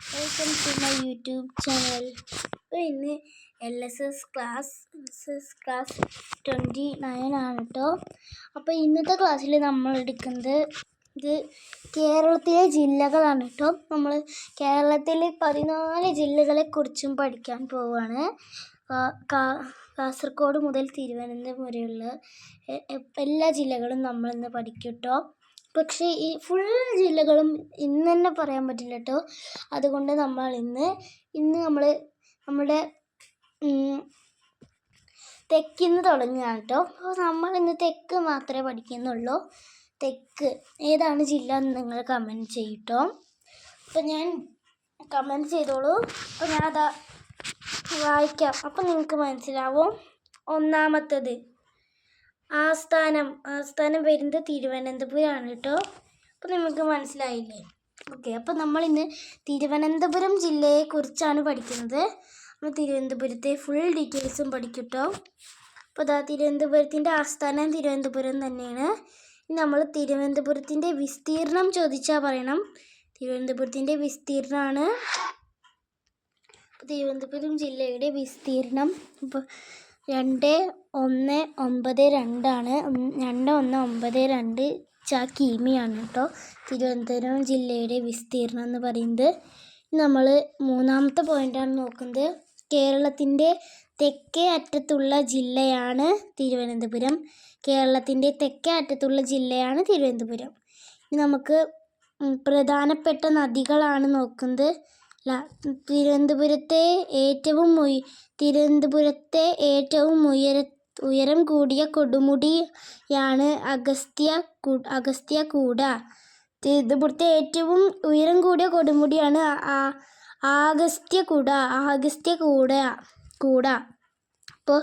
Welcome to my YouTube channel അപ്പോൾ ഇന്ന് L S S class S S class twenty nine ആണ് കേട്ടോ അപ്പോൾ ഇന്നത്തെ ക്ലാസ്സിൽ നമ്മൾ എടുക്കുന്നത് ഇത് കേരളത്തിലെ ജില്ലകളാണ് കേട്ടോ നമ്മൾ കേരളത്തിലെ പതിനാല് ജില്ലകളെക്കുറിച്ചും പഠിക്കാൻ പോവുകയാണ് കാസർഗോഡ് മുതൽ തിരുവനന്തപുരം എല്ലാ ജില്ലകളും നമ്മളിന്ന് പഠിക്കും കേട്ടോ പക്ഷേ ഈ ഫുൾ ജില്ലകളും ഇന്ന് തന്നെ പറയാൻ പറ്റില്ല കേട്ടോ. അതുകൊണ്ട് നമ്മൾ ഇന്ന് ഇന്ന് നമ്മൾ നമ്മുടെ തെക്കിന്ന് തുടങ്ങുകയാണ് കേട്ടോ. അപ്പോൾ നമ്മൾ ഇന്ന് തെക്ക് മാത്രമേ പഠിക്കുന്നുള്ളൂ. തെക്ക് ഏതാണ് ജില്ല എന്ന് നിങ്ങൾ കമന്റ് ചെയ്യട്ടോ. അപ്പം ഞാൻ കമന്റ് ചെയ്തോളൂ. അപ്പോൾ ഞാൻ അതാ വായിക്കാം. അപ്പം നിങ്ങൾക്ക് മനസ്സിലാവും. ഒന്നാമത്തത് ആസ്ഥാനം ആസ്ഥാനം വരുന്നത് തിരുവനന്തപുരമാണ് കേട്ടോ. അപ്പോൾ നിങ്ങൾക്ക് മനസ്സിലായില്ലേ? ഓക്കെ അപ്പോൾ നമ്മളിന്ന് തിരുവനന്തപുരം ജില്ലയെക്കുറിച്ചാണ് പഠിക്കുന്നത്. നമ്മൾ തിരുവനന്തപുരത്തെ ഫുൾ ഡീറ്റെയിൽസും പഠിക്കും കേട്ടോ. അപ്പോൾ അതാ തിരുവനന്തപുരത്തിന്റെ ആസ്ഥാനം തിരുവനന്തപുരം തന്നെയാണ്. നമ്മൾ തിരുവനന്തപുരത്തിന്റെ വിസ്തീർണം ചോദിച്ചാൽ പറയണം. തിരുവനന്തപുരത്തിന്റെ വിസ്തീർണമാണ് തിരുവനന്തപുരം ജില്ലയുടെ വിസ്തീർണം ഇപ്പോൾ രണ്ട് ഒന്ന് ഒമ്പത് രണ്ടാണ്. രണ്ട് ഒന്ന് ഒമ്പത് രണ്ട് ച കിമിയാണ് കേട്ടോ തിരുവനന്തപുരം ജില്ലയുടെ വിസ്തീർണം എന്ന് പറയുന്നത്. നമ്മൾ മൂന്നാമത്തെ പോയിന്റാണ് നോക്കുന്നത്. കേരളത്തിന്റെ തെക്കേ അറ്റത്തുള്ള ജില്ലയാണ് തിരുവനന്തപുരം. കേരളത്തിന്റെ തെക്കേ അറ്റത്തുള്ള ജില്ലയാണ് തിരുവനന്തപുരം. നമുക്ക് പ്രധാനപ്പെട്ട നദികളാണ് നോക്കുന്നത്. തിരുവനന്തപുരത്തെ ഏറ്റവും തിരുവനന്തപുരത്തെ ഏറ്റവും ഉയര കൂടിയ കൊടുമുടിയാണ് അഗസ്ത്യ അഗസ്ത്യ കൂട. തിരുവനന്തപുരത്തെ ഏറ്റവും ഉയരം കൂടിയ കൊടുമുടിയാണ് ആഗസ്ത്യ കൂട ആഗസ്ത്യ കൂട കൂട. ഇപ്പോൾ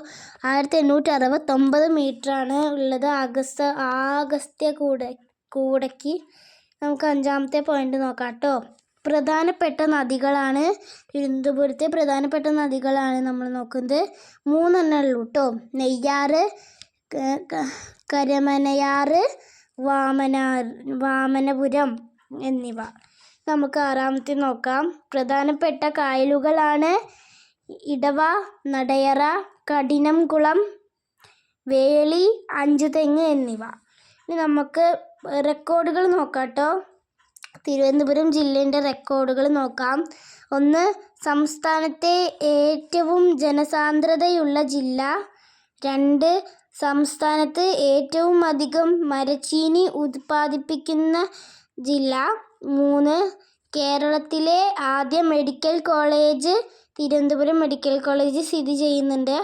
ആയിരത്തി എണ്ണൂറ്റി അറുപത്തൊമ്പത് മീറ്ററാണ് ഉള്ളത് അഗസ്ത ആഗസ്ത്യ കൂട കൂടയ്ക്ക്. നമുക്ക് അഞ്ചാമത്തെ പോയിന്റ് നോക്കാം കേട്ടോ. പ്രധാനപ്പെട്ട നദികളാണ് തിരുവനന്തപുരത്തെ പ്രധാനപ്പെട്ട നദികളാണ് നമ്മൾ നോക്കുന്നത്. മൂന്നെണ്ണേ ഉള്ളൂ കേട്ടോ നെയ്യാറ് കരമനയാറ് വാമനാർ വാമനപുരം എന്നിവ. നമുക്ക് ആറാമത്തെ നോക്കാം. പ്രധാനപ്പെട്ട കായലുകളാണ് ഇടവ നടയറ കഠിനംകുളം വേളി അഞ്ചുതെങ്ങ് എന്നിവ. ഇനി നമുക്ക് റെക്കോർഡുകൾ നോക്കാം കേട്ടോ തിരുവനന്തപുരം ജില്ലേന്റെ റെക്കോർഡുകൾ നോക്കാം. ഒന്ന് സംസ്ഥാനത്തെ ഏറ്റവും ജനസാന്ദ്രതയുള്ള ജില്ല. രണ്ട് സംസ്ഥാനത്ത് ഏറ്റവും അധികം മരച്ചീനി ഉത്പാദിപ്പിക്കുന്ന ജില്ല. മൂന്ന് കേരളത്തിലെ ആദ്യ medical college Thiruvananthapuram medical college സ്ഥിതി ചെയ്യുന്നുണ്ട്.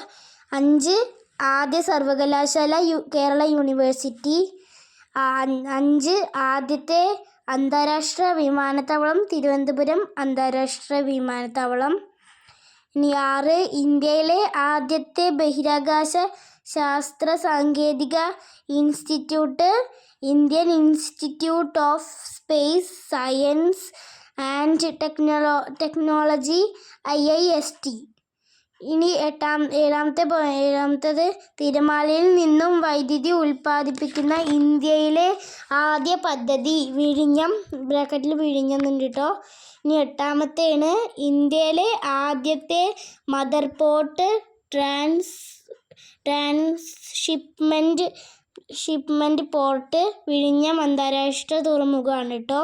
അഞ്ച് ആദ്യ സർവകലാശാല യു കേരള യൂണിവേഴ്സിറ്റി അഞ്ച് ആദ്യത്തെ അന്താരാഷ്ട്ര വിമാനത്താവളം തിരുവനന്തപുരം അന്താരാഷ്ട്ര വിമാനത്താവളം. ഇനി ആറ് ഇന്ത്യയിലെ ആദ്യത്തെ ബഹിരാകാശ ശാസ്ത്ര സാങ്കേതിക institute Indian institute of space science and ടെക്നോളോ technology I I S T. ഇനി എട്ടാം ഏഴാമത്തെ ഏഴാമത്തത് തിരമാലയിൽ നിന്നും വൈദ്യുതി ഉൽപ്പാദിപ്പിക്കുന്ന ഇന്ത്യയിലെ ആദ്യ പദ്ധതി വിഴിഞ്ഞം ബ്രാക്കറ്റിൽ വിഴിഞ്ഞം ഉണ്ട് കേട്ടോ ഇനി എട്ടാമത്തേണ് ഇന്ത്യയിലെ ആദ്യത്തെ മദർ പോർട്ട് ട്രാൻസ് ട്രാൻസ്ഷിപ്മെന്റ് ഷിപ്മെന്റ് പോർട്ട് വിഴിഞ്ഞം അന്താരാഷ്ട്ര തുറമുഖമാണ് കേട്ടോ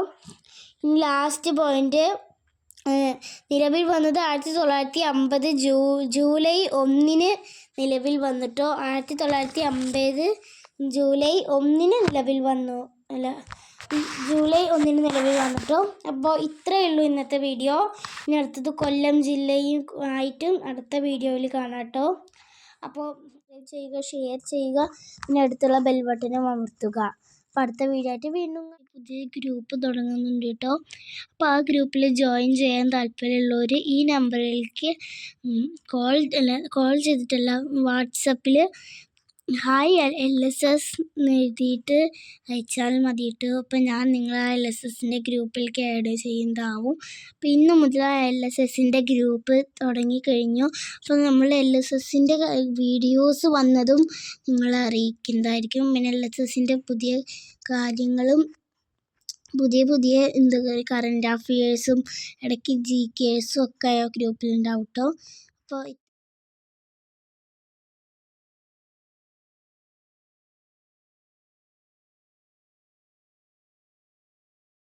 ഇനി ലാസ്റ്റ് പോയിന്റ് നിലവിൽ വന്നത് ആയിരത്തി തൊള്ളായിരത്തി അമ്പത് ജൂ ജൂലൈ ഒന്നിന് നിലവിൽ വന്നിട്ടോ? ആയിരത്തി തൊള്ളായിരത്തി അമ്പത് ജൂലൈ ഒന്നിന് നിലവിൽ വന്നു അല്ല ജൂലൈ ഒന്നിന് നിലവിൽ വന്നിട്ടോ? അപ്പോൾ ഇത്രയേ ഉള്ളൂ ഇന്നത്തെ വീഡിയോ. ഇനി അടുത്തത് കൊല്ലം ജില്ലയും ആയിട്ടും അടുത്ത വീഡിയോയിൽ കാണാം കേട്ടോ. അപ്പോൾ ചെയ്യുക ഷെയർ ചെയ്യുക. പിന്നെ അടുത്തുള്ള ബെൽ ബട്ടനും അമർത്തുക. അപ്പോൾ അടുത്ത വീഡിയോ ആയിട്ട് വീണ്ടും പുതിയ ഗ്രൂപ്പ് തുടങ്ങുന്നുണ്ട് കേട്ടോ അപ്പോൾ ആ ഗ്രൂപ്പിൽ ജോയിൻ ചെയ്യാൻ താല്പര്യമുള്ളവർ ഈ നമ്പറിലേക്ക് കോൾ കോൾ ചെയ്തിട്ടല്ല വാട്സപ്പിൽ ഹായ് എൽ എസ് എസ് എഴുതിയിട്ട് അയച്ചാൽ മതി കേട്ടോ അപ്പോൾ ഞാൻ നിങ്ങളെ എൽ എസ് എസിന്റെ ഗ്രൂപ്പിലേക്ക് ആഡ് ചെയ്യുന്നതാവും. അപ്പം ഇന്ന് മുതൽ ആ എൽ എസ് എസിന്റെ ഗ്രൂപ്പ് തുടങ്ങിക്കഴിഞ്ഞു. അപ്പം നമ്മൾ എൽ എസ് എസിന്റെ വീഡിയോസ് വന്നതും നിങ്ങളെ അറിയിക്കുന്നതായിരിക്കും. പിന്നെ എൽ എസ് എസിന്റെ പുതിയ കാര്യങ്ങളും പുതിയ പുതിയ എന്താ കറണ്ട് അഫയേഴ്സും ഇടയ്ക്ക് ജി കേസും ഒക്കെ ഗ്രൂപ്പിലുണ്ടാവും കേട്ടോ അപ്പോൾ